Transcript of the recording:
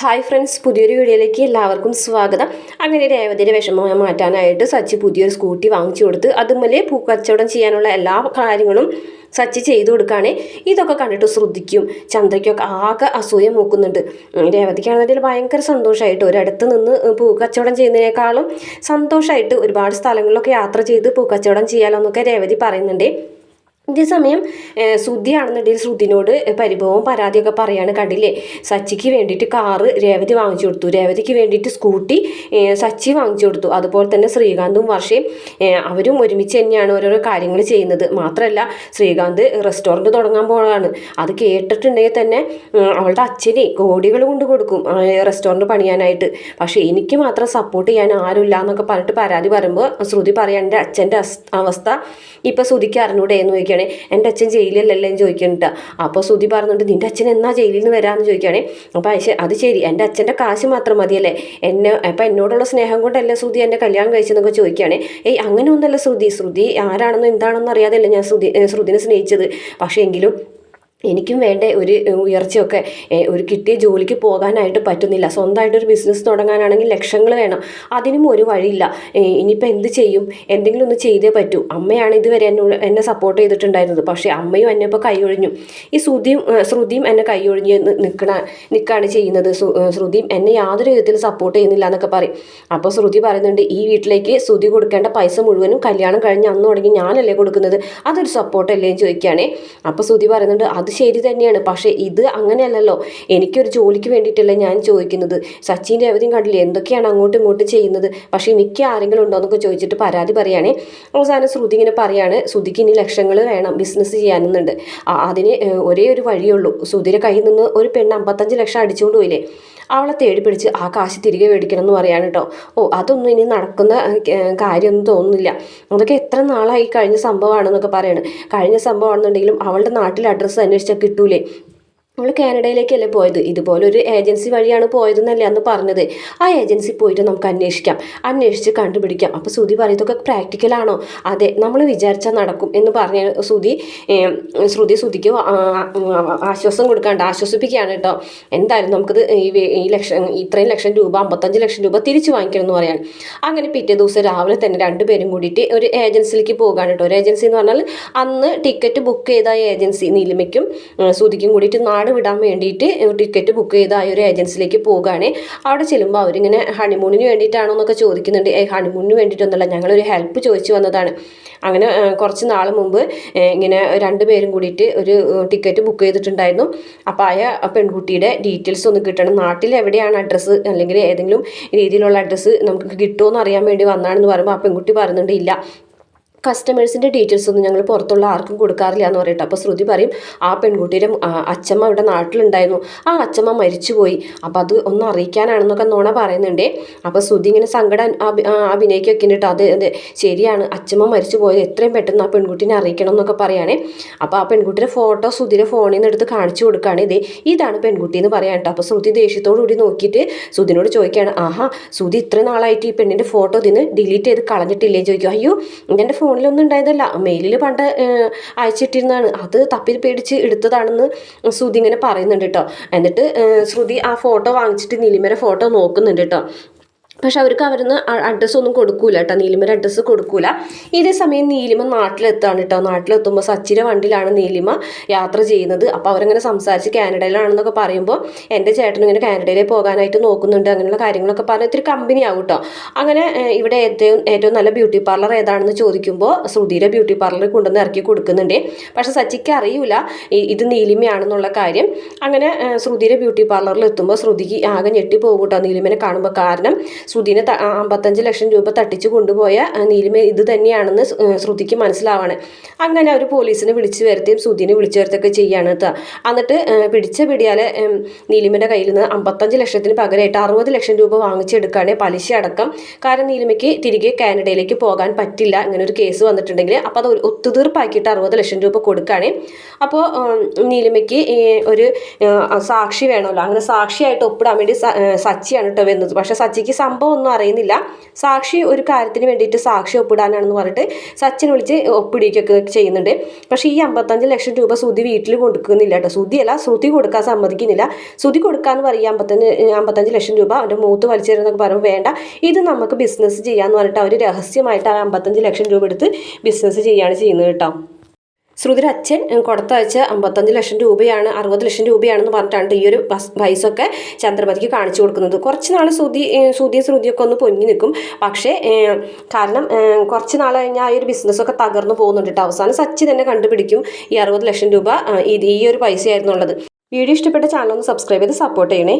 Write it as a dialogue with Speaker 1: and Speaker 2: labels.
Speaker 1: Hi friends പുതിയൊരു വീഡിയോയിലേക്ക് എല്ലാവർക്കും സ്വാഗതം. അങ്ങനെ രേവതിയുടെ വിഷമം മാറ്റാനായിട്ട് സച്ചി പുതിയൊരു സ്കൂട്ടി വാങ്ങിച്ചു കൊടുത്ത് അതുമല്ലേ പൂക്കച്ചവടം ചെയ്യാനുള്ള എല്ലാ കാര്യങ്ങളും സച്ചി ചെയ്തു കൊടുക്കുകയാണേ. ഇതൊക്കെ കണ്ടിട്ട് ശ്രദ്ധിക്കും. ചന്ദ്രയ്ക്കൊക്കെ ആകെ അസൂയ മൂക്കുന്നുണ്ട്. രേവതിക്കാണെങ്കിൽ ഭയങ്കര സന്തോഷമായിട്ട് ഒരിടത്ത് നിന്ന് പൂക്കച്ചവടം ചെയ്യുന്നതിനേക്കാളും സന്തോഷമായിട്ട് ഒരുപാട് സ്ഥലങ്ങളിലൊക്കെ യാത്ര ചെയ്ത് പൂക്കച്ചവടം ചെയ്യാലോ എന്നൊക്കെ രേവതി പറയുന്നുണ്ട്. ഇതേസമയം ഏഹ്, ശ്രുതിയാണെന്നുണ്ടെങ്കിൽ ശ്രുതിനോട് പരിഭവം പരാതിയൊക്കെ പറയാണ്. കണ്ടില്ലേ? സച്ചിക്ക് വേണ്ടിയിട്ട് കാറ് രേവതി വാങ്ങിച്ചു കൊടുത്തു. രേവതിക്ക് വേണ്ടിയിട്ട് സ്കൂട്ടി സച്ചി വാങ്ങിച്ചു കൊടുത്തു. അതുപോലെ തന്നെ ശ്രീകാന്തും വർഷയും അവരും ഒരുമിച്ച് തന്നെയാണ് ഓരോരോ കാര്യങ്ങൾ ചെയ്യുന്നത്. മാത്രമല്ല ശ്രീകാന്ത് റെസ്റ്റോറന്റ് തുടങ്ങാൻ പോകാണ് അത് കേട്ടിട്ടുണ്ടെങ്കിൽ തന്നെ അവളുടെ അച്ഛനെ കോടികൾ കൊണ്ട് കൊടുക്കും റെസ്റ്റോറന്റ് പണിയാനായിട്ട്. പക്ഷേ എനിക്ക് മാത്രം സപ്പോർട്ട് ചെയ്യാൻ ആരുമില്ല എന്നൊക്കെ പറഞ്ഞിട്ട് പരാതി പറയുമ്പോൾ ശ്രുതി പറയാൻ എന്റെ അച്ഛന്റെ അവസ്ഥ ഇപ്പോൾ ശ്രുതിക്ക് അറിഞ്ഞൂടെ? എന്ന് ചോദിക്കുകയാണെ. എന്റെ അച്ഛൻ ജയിലിലല്ലേ? എന്ന് ചോദിക്കണ്ട അപ്പോൾ ശ്രുതി പറഞ്ഞിട്ട് നിന്റെ അച്ഛൻ എന്നാ ജയിലിൽ നിന്ന് വരാമെന്ന് ചോദിക്കുകയാണ്? അപ്പോൾ അത് ശരി എന്റെ അച്ഛന്റെ കാശ് മാത്രം മതിയല്ലേ? എന്നെ അപ്പം എന്നോടുള്ള സ്നേഹം കൊണ്ടല്ലേ ശ്രുതി എന്റെ കല്യാണം കഴിച്ചെന്നൊക്കെ ചോദിക്കുകയാണ്? ഏയ് അങ്ങനെ ഒന്നല്ല ശ്രുതി. ശ്രുതി ആരാണെന്നോ എന്താണെന്നോ അറിയാതെയല്ലേ ഞാൻ ശ്രുതി ശ്രുതിനെ സ്നേഹിച്ചത്. പക്ഷേ എങ്കിലും എനിക്കും വേണ്ട ഒരു ഉയർച്ചയൊക്കെ ഒരു കിട്ടിയ ജോലിക്ക് പോകാനായിട്ട് പറ്റുന്നില്ല. സ്വന്തമായിട്ട് ഒരു ബിസിനസ് തുടങ്ങാനാണെങ്കിൽ ലക്ഷങ്ങൾ വേണം. അതിനും ഒരു വഴിയില്ല. ഇനിയിപ്പോൾ എന്ത് ചെയ്യും? എന്തെങ്കിലും ഒന്ന് ചെയ്തേ പറ്റൂ. അമ്മയാണ് ഇതുവരെ എന്നോട് എന്നെ സപ്പോർട്ട് ചെയ്തിട്ടുണ്ടായിരുന്നത്. പക്ഷേ അമ്മയും എന്നെ ഇപ്പോൾ കൈയൊഴിഞ്ഞു. ഈ ശ്രുതിയും ശ്രുതിയും എന്നെ കൈയൊഴിഞ്ഞ് നിൽക്കണ നിൽക്കുകയാണ് ചെയ്യുന്നത്. ശ്രു- ശ്രുതിയും എന്നെ യാതൊരു വിധത്തിൽ സപ്പോർട്ട് ചെയ്യുന്നില്ല എന്നൊക്കെ പറയും. അപ്പോൾ ശ്രുതി പറയുന്നുണ്ട് ഈ വീട്ടിലേക്ക് ശ്രുതി കൊടുക്കേണ്ട പൈസ മുഴുവനും കല്യാണം കഴിഞ്ഞ് അന്ന് തുടങ്ങി ഞാനല്ലേ കൊടുക്കുന്നത്? അതൊരു സപ്പോർട്ടല്ലേ ചോദിക്കുകയാണേ. അപ്പോൾ ശ്രുതി പറയുന്നുണ്ട് അത് ശരി തന്നെയാണ്. പക്ഷേ ഇത് അങ്ങനെയല്ലല്ലോ. എനിക്കൊരു ജോലിക്ക് വേണ്ടിയിട്ടല്ല ഞാൻ ചോദിക്കുന്നത്. സച്ചിൻ അവധിയും കണ്ടില്ലേ? എന്തൊക്കെയാണ് അങ്ങോട്ടും ഇങ്ങോട്ടും ചെയ്യുന്നത്? പക്ഷേ എനിക്ക് ആരെങ്കിലും ഉണ്ടോ എന്നൊക്കെ ചോദിച്ചിട്ട് പരാതി പറയുകയാണേ. അവസാനം ശ്രുതി ഇങ്ങനെ പറയാണ്. ശ്രുതിക്ക് ഇനി ലക്ഷങ്ങൾ വേണം ബിസിനസ് ചെയ്യാനെന്നുണ്ട്. അതിന് ഒരേ ഒരു വഴിയുള്ളൂ ശ്രുതിയുടെ കയ്യിൽ നിന്ന് ഒരു പെണ്ണ് അമ്പത്തഞ്ച് ലക്ഷം അടിച്ചുകൊണ്ട് പോയില്ലേ? അവളെ തേടി പിടിച്ച് ആ കാശ് തിരികെ മേടിക്കണം എന്ന് പറയാണ് കേട്ടോ. ഓ അതൊന്നും ഇനി നടക്കുന്ന കാര്യമൊന്നും തോന്നുന്നില്ല. അതൊക്കെ എത്ര നാളായി കഴിഞ്ഞ സംഭവമാണെന്നൊക്കെ പറയാണ്. കഴിഞ്ഞ സംഭവമാണെന്നുണ്ടെങ്കിലും അവളുടെ നാട്ടിൽ അഡ്രസ്സ് അന്വേഷിച്ചാൽ കിട്ടൂലേ? അവൾ കാനഡയിലേക്കല്ലേ പോയത്? ഇതുപോലൊരു ഏജൻസി വഴിയാണ് പോയതെന്നല്ലേ അന്ന് പറഞ്ഞത്. ആ ഏജൻസി പോയിട്ട് നമുക്ക് അന്വേഷിക്കാം. അന്വേഷിച്ച് കണ്ടുപിടിക്കാം. അപ്പോൾ സുധി പറയുന്നതൊക്കെ പ്രാക്ടിക്കലാണോ അതെ നമ്മൾ വിചാരിച്ചാൽ നടക്കും എന്ന് പറഞ്ഞ സുധി ശ്രുതി ആ- ആശ്വാസം കൊടുക്കാണ്ട് ആശ്വസിപ്പിക്കുകയാണ് കേട്ടോ. എന്തായാലും നമുക്കിത് ഈ ലക്ഷം ഇത്രയും ലക്ഷം രൂപ അമ്പത്തഞ്ച് ലക്ഷം രൂപ തിരിച്ചു വാങ്ങിക്കണം എന്ന് പറയാൻ. അങ്ങനെ പിറ്റേ ദിവസം രാവിലെ തന്നെ രണ്ടുപേരും കൂടിയിട്ട് ഒരു ഏജൻസിയിലേക്ക് പോകാൻ കേട്ടോ. ഒരു ഏജൻസി എന്ന് പറഞ്ഞാൽ അന്ന് ടിക്കറ്റ് ബുക്ക് ചെയ്ത ഏജൻസി നീലിമയ്ക്കും ശ്രുതിക്കും കൂടിയിട്ട് നാട് വിടാൻ വേണ്ടിയിട്ട് ടിക്കറ്റ് ബുക്ക് ചെയ്ത ആ ഒരു ഏജൻസിയിലേക്ക് പോകുകയാണ് അവിടെ ചെല്ലുമ്പോൾ അവരിങ്ങനെ ഹണിമൂണിന് വേണ്ടിയിട്ടാണോ എന്നൊക്കെ ചോദിക്കുന്നുണ്ട്. ഏ ഹണിമൂണിന് വേണ്ടിയിട്ടൊന്നുമല്ല ഞങ്ങളൊരു ഹെൽപ്പ് ചോദിച്ചു വന്നതാണ്. അങ്ങനെ കുറച്ച് നാൾ മുമ്പ് ഇങ്ങനെ രണ്ട് പേരും കൂടിയിട്ട് ഒരു ടിക്കറ്റ് ബുക്ക് ചെയ്തിട്ടുണ്ടായിരുന്നു. അപ്പോൾ ആയ പെൺകുട്ടിയുടെ ഡീറ്റെയിൽസ് ഒന്ന് കിട്ടണം. നാട്ടിൽ എവിടെയാണ് അഡ്രസ്സ് അല്ലെങ്കിൽ ഏതെങ്കിലും രീതിയിലുള്ള അഡ്രസ്സ് നമുക്ക് കിട്ടുമോ എന്ന് അറിയാൻ വേണ്ടി വന്നാണെന്ന് പറയുമ്പോൾ ആ പെൺകുട്ടി പറയുന്നുണ്ട് ഇല്ല കസ്റ്റമേഴ്സിന്റെ ഡീറ്റെയിൽസ് ഒന്നും ഞങ്ങൾ പുറത്തുള്ള ആർക്കും കൊടുക്കാറില്ല എന്ന് പറയട്ടെ. അപ്പോൾ ശ്രുതി പറയും ആ പെൺകുട്ടിയുടെ അച്ഛമ്മ ഇവിടെ നാട്ടിലുണ്ടായിരുന്നു. ആ അച്ഛമ്മ മരിച്ചുപോയി. അപ്പോൾ അത് ഒന്ന് അറിയിക്കാനാണെന്നൊക്കെ നോണ പറയുന്നുണ്ടേ. അപ്പോൾ ശ്രുതി ഇങ്ങനെ സങ്കടം അഭിനയിക്കൊക്കെ ഉണ്ട് അത് അതെ ശരിയാണ്. അച്ഛമ്മ മരിച്ചു പോയത് എത്രയും പെട്ടെന്ന് ആ പെൺകുട്ടിനെ അറിയിക്കണം എന്നൊക്കെ പറയുകയാണേ അപ്പോൾ ആ പെൺകുട്ടിയുടെ ഫോട്ടോ ശ്രുതിയുടെ ഫോണിൽ നിന്ന് എടുത്ത് കാണിച്ചു കൊടുക്കുകയാണ് ഇതേ. ഇതാണ് പെൺകുട്ടി എന്ന് പറയാൻ കേട്ടോ. അപ്പോൾ ശ്രുതി ദേഷ്യത്തോടു കൂടി നോക്കിയിട്ട് ശ്രുതിനോട് ചോദിക്കുകയാണ് ആഹാ ശ്രുതി ഇത്ര നാളായിട്ട് ഈ പെണ്ണിന്റെ ഫോട്ടോ ഇതിന് ഡിലീറ്റ് ചെയ്ത് കളഞ്ഞിട്ടില്ലേ? ചോദിക്കും. അയ്യോ എന്റെ ഫോണിലൊന്നും ഉണ്ടായതല്ല. മെയിലിൽ പണ്ട് അയച്ചിട്ടിരുന്നതാണ്. അത് തപ്പി പേടിച്ച് എടുത്തതാണെന്ന് ശ്രുതി ഇങ്ങനെ പറയുന്നുണ്ട് കേട്ടോ. എന്നിട്ട് ശ്രുതി ആ ഫോട്ടോ വാങ്ങിച്ചിട്ട് നിലിമേരെ ഫോട്ടോ നോക്കുന്നുണ്ട് കേട്ടോ. പക്ഷെ അവർക്ക് അവരുന്ന് അഡ്രസ്സ് ഒന്നും കൊടുക്കൂല കേട്ടോ. നീലിമയുടെ അഡ്രസ്സ് കൊടുക്കൂല. ഇതേ സമയം നീലിമ നാട്ടിലെത്താണ് കേട്ടോ. നാട്ടിലെത്തുമ്പോൾ സച്ചിന്റെ വണ്ടിയിലാണ് നീലിമ യാത്ര ചെയ്യുന്നത്. അപ്പോൾ അവരങ്ങനെ സംസാരിച്ച് കാനഡയിലാണെന്നൊക്കെ പറയുമ്പോൾ എന്റെ ചേട്ടൻ ഇങ്ങനെ കാനഡയിലെ പോകാനായിട്ട് നോക്കുന്നുണ്ട്. അങ്ങനെയുള്ള കാര്യങ്ങളൊക്കെ പറഞ്ഞ് ഇത്തിരി കമ്പനി ആവും കേട്ടോ. അങ്ങനെ ഇവിടെ ഏറ്റവും ഏറ്റവും നല്ല ബ്യൂട്ടി പാർലർ ഏതാണെന്ന് ചോദിക്കുമ്പോൾ ശ്രുതിയുടെ ബ്യൂട്ടി പാർലറിൽ കൊണ്ടുവന്ന് ഇറക്കി കൊടുക്കുന്നുണ്ട്. പക്ഷേ സച്ചിക്ക് അറിയില്ല ഇത് നീലിമയാണെന്നുള്ള കാര്യം. അങ്ങനെ ശ്രുതിയുടെ ബ്യൂട്ടി പാർലറിൽ എത്തുമ്പോൾ ശ്രുതിക്ക് ആകെ ഞെട്ടി പോകും കേട്ടോ നീലിമനെ കാണുമ്പോൾ കാരണം ശ്രുതിനെ അമ്പത്തഞ്ച് ലക്ഷം രൂപ തട്ടിച്ച് കൊണ്ടുപോയ നീലിമ ഇത് തന്നെയാണെന്ന് സ്- ശ്രുതിക്ക് മനസ്സിലാവാണ്. അങ്ങനെ അവർ പോലീസിനെ വിളിച്ചു വരുത്തിയും ശ്രുതിനെ വിളിച്ചു വരുത്തൊക്കെ ചെയ്യാണ് എന്നിട്ട് പിടിച്ച പിടിയാലെ നീലിമയുടെ കയ്യിൽ നിന്ന് അമ്പത്തഞ്ച് ലക്ഷത്തിന് പകരമായിട്ട് അറുപത് ലക്ഷം രൂപ വാങ്ങിച്ചെടുക്കുകയാണ് പലിശ അടക്കം. കാരണം നീലിമയ്ക്ക് തിരികെ കാനഡയിലേക്ക് പോകാൻ പറ്റില്ല ഇങ്ങനെ ഒരു കേസ് വന്നിട്ടുണ്ടെങ്കിൽ അപ്പോൾ അത് ഒത്തുതീർപ്പാക്കിയിട്ട് അറുപത് ലക്ഷം രൂപ കൊടുക്കുകയാണ് അപ്പോൾ നീലിമയ്ക്ക് ഒരു സാക്ഷി വേണമല്ലോ. അങ്ങനെ സാക്ഷിയായിട്ട് ഒപ്പിടാൻ വേണ്ടി സ- സച്ചിയാണ് കേട്ടോ വരുന്നത്. പക്ഷേ സച്ചിക്ക് സംഭവം സംഭവം ഒന്നും അറിയുന്നില്ല. സാക്ഷി ഒരു കാര്യത്തിന് വേണ്ടിയിട്ട് സാക്ഷി ഒപ്പിടാനാണെന്ന് പറഞ്ഞിട്ട് സച്ചിൻ വിളിച്ച് ഒപ്പിടിക്കൊക്കെ ചെയ്യുന്നുണ്ട്. പക്ഷേ ഈ അമ്പത്തഞ്ച് ലക്ഷം രൂപ സുതി വീട്ടിൽ കൊടുക്കുന്നില്ല കേട്ടോ. സുധിയല്ല ശ്രുതി കൊടുക്കാൻ സമ്മതിക്കുന്നില്ല. ശ്രുതി കൊടുക്കാന്ന് പറയും അമ്പത്തഞ്ച് അമ്പത്തഞ്ച് ലക്ഷം രൂപ അവന്റെ മൂത്ത് വലിച്ചു തരുന്നൊക്കെ പറയുമ്പോൾ വേണ്ട. ഇത് നമുക്ക് ബിസിനസ് ചെയ്യാന്ന് പറഞ്ഞിട്ട് അവർ രഹസ്യമായിട്ട് ആ അമ്പത്തഞ്ച് ലക്ഷം രൂപ എടുത്ത് ബിസിനസ് ചെയ്യുകയാണ് ചെയ്യുന്നത് കേട്ടോ. ശ്രുതിയുടെ അച്ഛൻ കൊടുത്തയച്ച അമ്പത്തഞ്ച് ലക്ഷം രൂപയാണ് അറുപത് ലക്ഷം രൂപയാണെന്ന് പറഞ്ഞിട്ടാണ് ഈ ഒരു ബസ് പൈസ ഒക്കെ ചന്ദ്രമതിക്ക് കാണിച്ചു കൊടുക്കുന്നത്. കുറച്ച് നാൾ ശ്രുതി ശ്രുതിയും ശ്രുതിയൊക്കെ ഒന്ന് പൊങ്ങി നിൽക്കും. പക്ഷേ കാരണം കുറച്ച് നാൾ കഴിഞ്ഞാൽ ആ ഒരു ബിസിനസ്സൊക്കെ തകർന്നു പോകുന്നുണ്ട് കേട്ടോ. അവസാനം സച്ചി തന്നെ കണ്ടുപിടിക്കും ഈ അറുപത് ലക്ഷം രൂപ ഇത് ഈ ഒരു പൈസയായിരുന്നു വീഡിയോ ഇഷ്ടപ്പെട്ട ചാനൽ ഒന്ന് സബ്സ്ക്രൈബ് ചെയ്ത് സപ്പോർട്ട് ചെയ്യണേ.